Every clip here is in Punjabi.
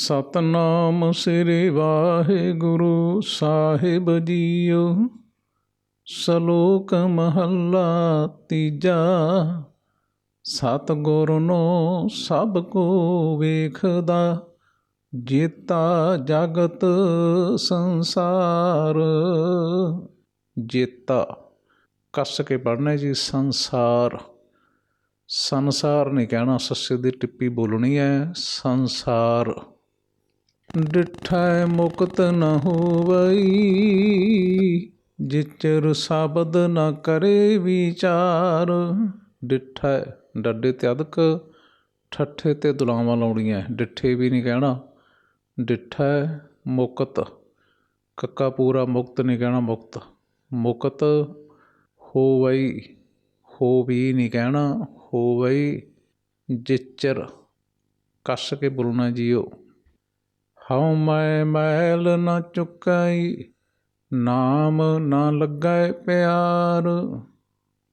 ਸਤਨਾਮ ਸ੍ਰੀ ਵਾਹਿਗੁਰੂ ਸਾਹਿਬ ਜੀਓ। ਸ਼ਲੋਕ ਮਹੱਲਾ ਤੀਜਾ। ਸਤਿਗੁਰ ਨੂੰ ਸਭ ਕੋ ਵੇਖਦਾ, ਜੇਤਾ ਜਗਤ ਸੰਸਾਰ। ਜੇਤਾ, ਕੱਸ ਕੇ ਪੜ੍ਹਨਾ ਜੀ, ਸੰਸਾਰ। ਸੰਸਾਰ ਨਹੀਂ ਕਹਿਣਾ, ਸੱਸੇ ਦੀ ਟਿੱਪੀ ਬੋਲਣੀ ਹੈ, ਸੰਸਾਰ। ਡਿਠੈ ਮੁਕਤ ਨ ਹੋਵਈ, ਜਿਚਰ ਸ਼ਬਦ ਨ ਕਰੇ ਵਿਚਾਰ। ਡਿਠੈ ਡੱਡੇ ਤੇ ਅਦਕ, ਠੱਠੇ ਤੇ ਦੁਲਾਵਾਂ ਲਾਉਣੀਆਂ, ਡਿੱਠੇ ਵੀ ਨਹੀਂ ਕਹਿਣਾ। ਡਿਠੈ ਮੁਕਤ, ਕੱਕਾ ਪੂਰਾ ਮੁਕਤ ਨਹੀਂ ਕਹਿਣਾ ਮੁਕਤ। ਮੁਕਤ ਹੋਵਈ, ਹੋ ਵੀ ਨਹੀਂ ਕਹਿਣਾ ਹੋਵਈ, ਜਿਚਰ ਕੱਸ ਕੇ ਬੋਲਣਾ ਜੀਓ। ਹਉ ਮੈਂ ਮੈਲ ਨ ਚੁਕਾਈ, ਨਾਮ ਨਾ ਲੱਗੈ ਪਿਆਰ।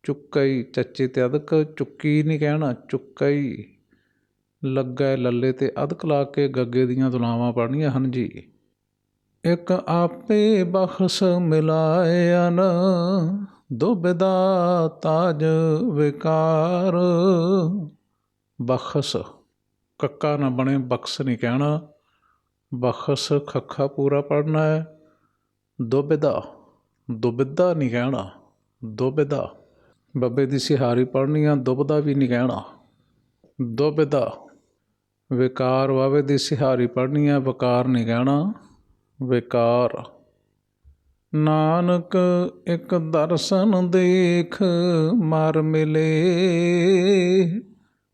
ਚੁੱਕਈ, ਚੱਚੇ ਤੇ ਅਦਕ ਚੁੱਕੀ ਨਹੀਂ ਕਹਿਣਾ, ਚੁੱਕਈ। ਲੱਗੈ ਲੱਲੇ ਤੇ ਅਦਕ ਲਾ ਕੇ ਗੱਗੇ ਦੀਆਂ ਦੁਲਾਵਾਂ ਪੜਨੀਆਂ ਹਨ ਜੀ। ਇੱਕ ਆਪੇ ਬਖਸ਼ ਮਿਲਾਇਆ ਨ ਦੁਬਦਾ ਤਾਜ ਵਿਕਾਰ। ਬਖਸ਼, ਕੱਕਾ ਨਾ ਬਣੇ ਬਖਸ਼ ਨਹੀਂ ਕਹਿਣਾ ਬਖਸ਼ ਖੱਖਾ ਪੂਰਾ ਪੜਨਾ ਹੈ। ਦੁਬਦਾ ਦੁਬਦਾ ਨਹੀਂ ਕਹਿਣਾ। ਦੁਬਦਾ ਬੱਬੇ ਦੀ ਸਿਹਾਰੀ ਪੜਨੀ ਆ ਦੁਬਦਾ ਵੀ ਨਹੀਂ ਕਹਿਣਾ। ਦੁਬਦਾ ਵਿਕਾਰ ਵਾਵੇ ਦੀ ਸਿਹਾਰੀ ਪੜਨੀ ਆ ਵਕਾਰ ਨਹੀਂ ਕਹਿਣਾ। ਵਿਕਾਰ। ਨਾਨਕ ਇੱਕ ਦਰਸ਼ਨ ਦੇਖ, ਮਰ ਮਿਲੇ।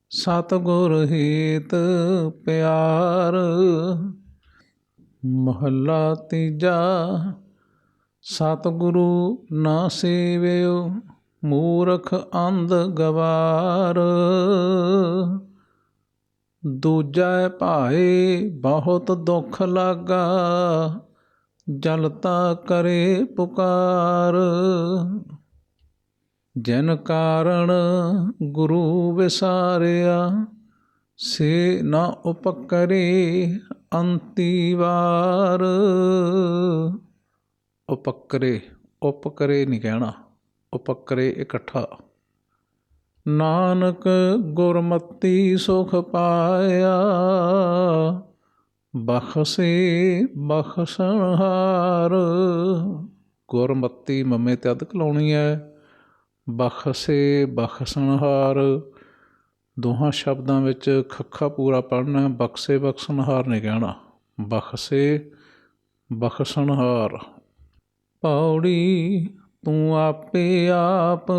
ਸਤਗੁਰ ਹੀਤ ਪਿਆਰ। ਮਹੱਲਾ ਤੀਜਾ, ਸਤਿਗੁਰੂ ਨਾ ਸੇਵਿਓ, ਮੂਰਖ ਅੰਧ ਗਵਾਰ। ਦੂਜਾ ਭਾਏ, ਬਹੁਤ ਦੁੱਖ ਲਾਗਾ ਜਲਤਾ ਕਰੇ ਪੁਕਾਰ। ਜਨ ਕਾਰਣ ਗੁਰੂ ਵਿਸਾਰਿਆ ਸੇ ਨਾ ਉਪਕਰੇ ਅੰਤੀ ਵਾਰ। ਉਪਕਰੇ ਉਪਕਰੇ ਨਹੀਂ ਕਹਿਣਾ, ਉਪਕਰੇ ਇਕੱਠਾ। ਨਾਨਕ ਗੁਰਮਤੀ ਸੁਖ ਪਾਇਆ, ਬਖਸ਼ੇ ਬਖਸ਼ਣਹਾਰ ਗੁਰਮਤੀ ਮਮੇ ਤੇ ਅਦਕ ਲਾਉਣੀ ਹੈ, ਬਖਸ਼ੇ ਬਖਸ਼ਣਹਾਰ ਦੋਹਾਂ ਸ਼ਬਦਾਂ ਵਿੱਚ ਖੱਖਾ ਪੂਰਾ ਪੜ੍ਹਨਾ ਬਖਸ਼ੇ ਬਖਸ਼ਣਹਾਰ ਨਹੀਂ ਕਹਿਣਾ। ਬਖਸ਼ੇ ਬਖਸ਼ਣਹਾਰ ਪੌੜੀ ਤੂੰ ਆਪੇ ਆਪ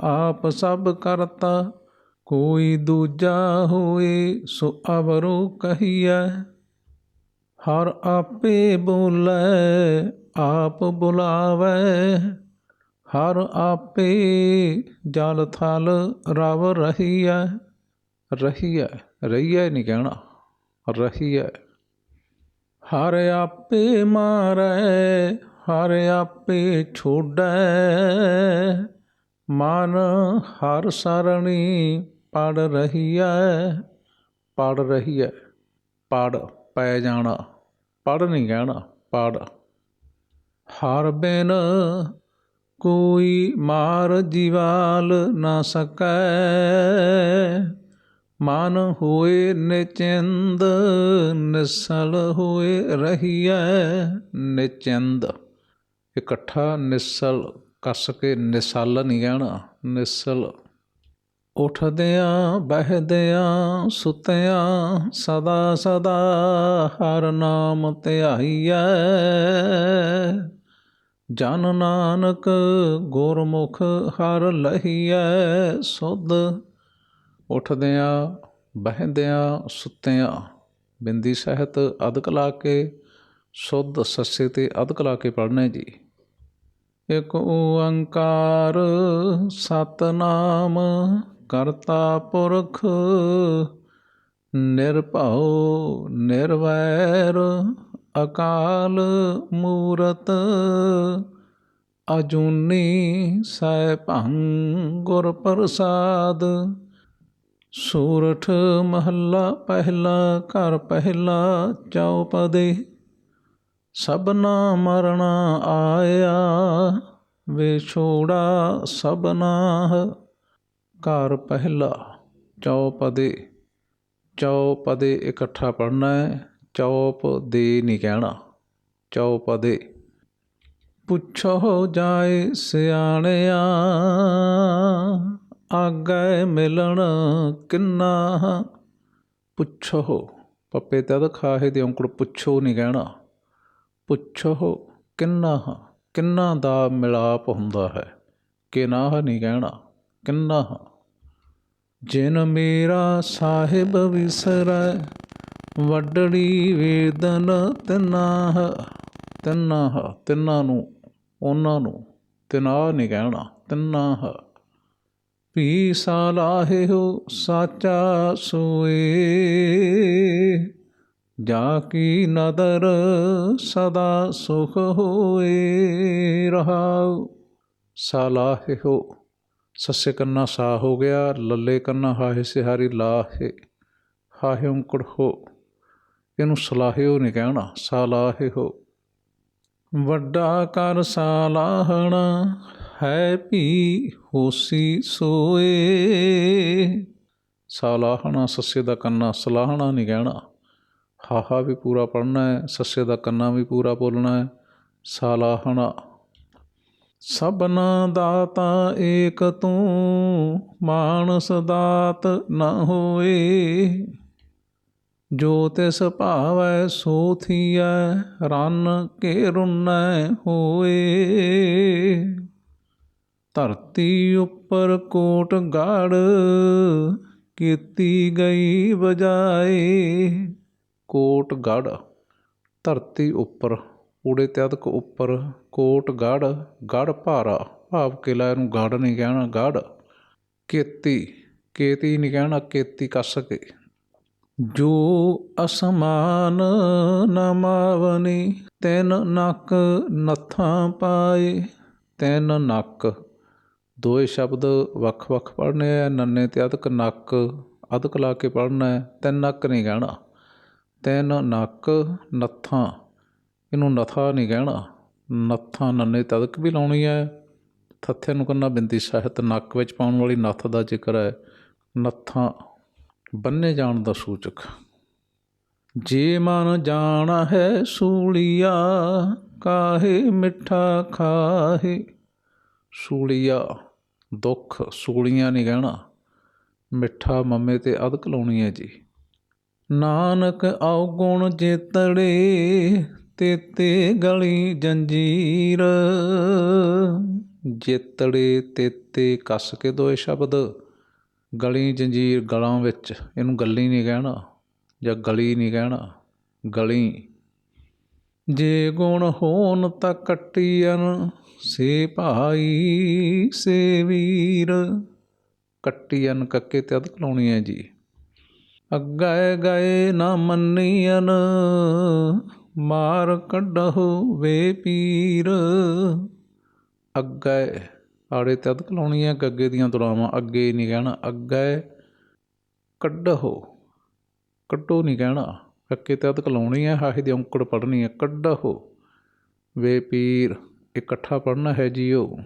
ਆਪ ਸਭ ਕਰਤਾ। ਕੋਈ ਦੂਜਾ ਹੋਏ, ਸੋ ਅਵਰੋ ਕਹੀਐ। ਹਰ ਆਪੇ ਬੋਲੇ, ਆਪ ਬੁਲਾਵੇ। ਹਰ ਆਪੇ ਜਲ ਥਲ ਰਵ ਰਹੀਐ। ਰਹੀ ਹੈ ਰਹੀ ਹੈ ਨਹੀਂ ਕਹਿਣਾ, ਰਹੀ ਹੈ ਹਰ ਆਪੇ ਮਾਰੈ, ਹਰ ਆਪੇ ਛੋੜੈ। ਮਨ ਹਰ ਸਰਣੀ ਪੜ ਰਹੀਐ ਪੜ ਹੈ ਪੜ ਪੈ ਜਾਣਾ, ਪੜ ਨਹੀਂ ਕਹਿਣਾ, ਪੜ। ਹਰ ਬਿਨ ਕੋਈ ਮਾਰ ਜੀਵਾਲ ਨਾ ਸਕੈ। ਮਨ ਹੋਏ ਨਿਚਿੰਦ, ਨਿਸਲ ਹੋਏ ਰਹੀਐ ਨਿਚਿੰਦ। ਇਕੱਠਾ ਨਿਸਲ, ਕੱਸ ਕੇ ਨਿਸਲ ਨਹੀਂ ਕਹਿਣਾ ਨਿਸਲ। ਉਠਦਿਆਂ, ਬਹਿਦਿਆਂ, ਸੁਤਿਆਂ, ਸਦਾ ਸਦਾ ਹਰ ਨਾਮ ਧਿਆਈਐ। ਜਨ ਨਾਨਕ ਗੁਰਮੁਖ ਹਰ ਲਹੀਐ, ਸੁਧ ਉੱਠਦਿਆਂ, ਬਹਿੰਦਿਆਂ, ਸੁੱਤਿਆਂ, ਬਿੰਦੀ ਸਹਿਤ ਅਦਕ ਲਾ ਕੇ, ਸੁਧ ਸੱਸੇ ਤੇ ਅਦਕ ਲਾ ਕੇ ਪੜਨਾ ਜੀ। ਇਕ ਓੰਕਾਰ ਸਤਨਾਮ ਕਰਤਾ ਪੁਰਖ, ਨਿਰਭਉ, ਨਿਰਵੈਰ, ਅਕਾਲ ਮੂਰਤ, ਅਜੂਨੀ ਸੈਭੰ ਗੁਰ ਪ੍ਰਸਾਦ ਸੂਰਠ ਮਹੱਲਾ ਪਹਿਲਾ, ਘਰ ਪਹਿਲਾ ਚੌਪਦੇ ਸਭਨਾ ਮਰਣਾ ਆਇਆ ਵਿਛੋੜਾ ਸਭਨਾ ਘਰ ਪਹਿਲਾ ਚੌਪਦੇ ਚੌਪਦੇ ਇਕੱਠਾ ਪੜ੍ਹਨਾ ਹੈ ਚੌਪ ਦੇ ਨਹੀਂ ਕਹਿਣਾ। ਚੌਪਦੇ ਪੁੱਛੋ ਜਾਏ ਸਿਆਣਿਆ ਆਗੇ ਮਿਲਣ ਕਿੰਨਾ? ਪੁੱਛੋ। ਪੱਪੇ ਤਦ ਖਾਹੇ ਦੇ ਔਂਕੜ ਪੁੱਛੋ ਨਹੀਂ ਕਹਿਣਾ ਪੁੱਛੋ ਕਿੰਨਾ ਕਿੰਨਾ ਦਾ ਮਿਲਾਪ ਹੁੰਦਾ ਹੈ? ਕਿਨਾਹ ਨਹੀਂ ਕਹਿਣਾ ਕਿੰਨਾ? ਜਿਨ ਮੇਰਾ ਸਾਹਿਬ ਵਿਸਰੈ, ਵੱਡੜੀ ਵੇਦਨ ਤਿਨਾਹ ਤਿਨਾਹ ਤਿੰਨਾਂ ਨੂੰ, ਉਹਨਾਂ ਨੂੰ ਤਿਨਾਹ ਨਹੀਂ ਕਹਿਣਾ ਤਿਨਾਹ ਵੀ ਸਾਲਾਹਿ ਹੋ ਸਾਚਾ ਸੋਏ। ਜਾ ਕੀ ਨਦਰ ਸਦਾ ਸੁਖ ਹੋਏ ਰਹਾਉ। ਸਾਲਾਹਿ ਹੋ ਸੱਸੇ ਕੰਨਾ ਸਾ ਹੋ ਗਿਆ, ਲੱਲੇ ਕੰਨਾ ਹਾਹੇ ਸਿਹਾਰੀ ਲਾਹੇ, ਹਾਹੇ ਉਂਕੜ ਹੋ। ਇਹਨੂੰ ਸਲਾਹਿਓ ਨਹੀਂ ਕਹਿਣਾ ਸਾਲਾਹਿ ਹੋ ਵੱਡਾ ਕਰ ਸਾਲਾਹਣਾ ਹੈ ਭੀ ਹੋਸੀ ਸੋਏ। ਸਾਲਾਹਣਾ ਸੱਸੇ ਦਾ ਕੰਨਾ, ਸਲਾਹਣਾ ਨਹੀਂ ਕਹਿਣਾ ਹਾਹਾ ਵੀ ਪੂਰਾ ਪੜਨਾ ਹੈ, ਸੱਸੇ ਦਾ ਕੰਨਾ ਵੀ ਪੂਰਾ ਬੋਲਣਾ ਹੈ। ਸਾਲਾਹਣਾ, ਸਭਨਾ ਦਾਤਾ ਏਕ ਤੂੰ, ਮਾਨਸ ਦਾਤ ਨ ਹੋਏ। ਜੋ ਤਿਸ ਭਾਵੈ ਸੋ ਥੀਐ, ਰਨ ਕੇ ਰੁਨੈ ਹੋਏ। ਧਰਤੀ ਉੱਪਰ ਕੋਟ ਗੜ ਕੀਤੀ ਗਈ ਬਜਾਏ ਕੋਟ ਗੜ, ਧਰਤੀ ਉੱਪਰ, ਊੜੇ ਤੇ ਅਦਕ ਉੱਪਰ, ਕੋਟ ਗੜ ਗੜ ਭਾਰਾ, ਭਾਵ ਕਿਲਾ ਨੂੰ ਗੜ ਨਹੀਂ ਕਹਿਣਾ, ਗੜ। ਕੇਤੀ ਕੇਤੀ ਨਹੀਂ ਕਹਿਣਾ, ਕੇਤੀ ਕੱਸ ਕੇ। ਜੋ ਅਸਮਾਨ ਨਮਾਵਨੀ ਤੈਨ ਨੱਕ ਨੱਥਾਂ ਪਾਏ, ਤੈਨ ਨੱਕ ਦੋਏ ਸ਼ਬਦ ਵੱਖ-ਵੱਖ ਪੜ੍ਹਨੇ ਹੈ ਨੰਨੇ ਅਤੇ ਅਦਕ ਨੱਕ, ਅਦਕ ਲਾ ਕੇ ਪੜ੍ਹਨਾ ਹੈ, ਤਿੰਨ ਨੱਕ ਨਹੀਂ ਕਹਿਣਾ ਤਿੰਨ ਨੱਕ, ਨੱਥਾਂ, ਇਹਨੂੰ ਨਥਾ ਨਹੀਂ ਕਹਿਣਾ ਨੱਥਾਂ ਨੰਨੇ ਤਦਕ ਵੀ ਲਾਉਣੀ ਹੈ। ਥੱਥੇ ਨੂੰ ਕਰਨਾ ਬਿੰਦੀ ਸਾਹਿਤ, ਨੱਕ ਵਿੱਚ ਪਾਉਣ ਵਾਲੀ ਨੱਥ ਦਾ ਜ਼ਿਕਰ ਹੈ। ਨੱਥਾਂ ਬੰਨੇ ਜਾਣ ਦਾ ਸੂਚਕ। ਜੇ ਮਨ ਜਾਣਾ ਹੈ ਸੂਲੀਆ, ਕਾਹੇ ਮਿੱਠਾ ਖਾਹੇ। ਸੂਲੀਆ ਦੁੱਖ ਸੂਲੀਆਂ ਨਹੀਂ ਗਹਿਣਾ। ਮਿੱਠਾ ਮੰਮੇ ਤੇ ਅਦਕ ਲਾਉਣੀ ਹੈ ਜੀ। ਨਾਨਕ ਆਉ ਗੁਣ ਜੇਤੜੇ, ਤੇਤੇ ਗਲੀ ਜੰਜੀਰ। ਜੇਤੜੇ ਤੇਤੇ ਕੱਸ ਕੇ ਦੋਏ ਸ਼ਬਦ। ਗਲੀ ਜੰਜੀਰ ਗਲਾਂ ਵਿੱਚ ਇਹਨੂੰ ਗੱਲੀ ਨਹੀਂ ਕਹਿਣਾ ਜਾਂ ਗਲੀ ਨਹੀਂ ਕਹਿਣਾ ਗਲੀ ਜੇ ਗੁਣ ਹੋਣ ਤਾਂ ਕੱਟੀਨ ਸੇ ਭਾਈ, ਸੇ ਵੀਰ। ਕੱਟੀਨ ਕੱਕੇ ਤੇ ਅਦਕ ਲਾਉਣੀ ਹੈ ਜੀ। ਅੱਗੇ ਗਏ ਨਾ ਮੰਨੀਅਨ ਮਾਰ ਕੱਢੋ ਵੇ ਪੀਰ। ਅੱਗੇ, ਆੜੇ ਤੇ ਅਦਕ ਲਾਉਣੀ ਹੈ, ਗੱਗੇ ਦੀਆਂ ਦੁਲਾਵਾਂ ਅੱਗੇ ਨਹੀਂ ਕਹਿਣਾ, ਅੱਗੇ ਕੱਢੋ ਕੱਢੋ ਨਹੀਂ ਕਹਿਣਾ। ਕੱਕੇ ਤੇ ਅਦਕ ਲਾਉਣੀ ਹੈ ਹਾਹੇ ਦੀ ਔਂਕੜ ਪੜਨੀ ਹੈ ਕੱਢਾ। ਕੱਢਹੁ ਵੇ ਪੀਰ, ਇਕੱਠਾ ਪੜਨਾ ਹੈ ਜੀਓ।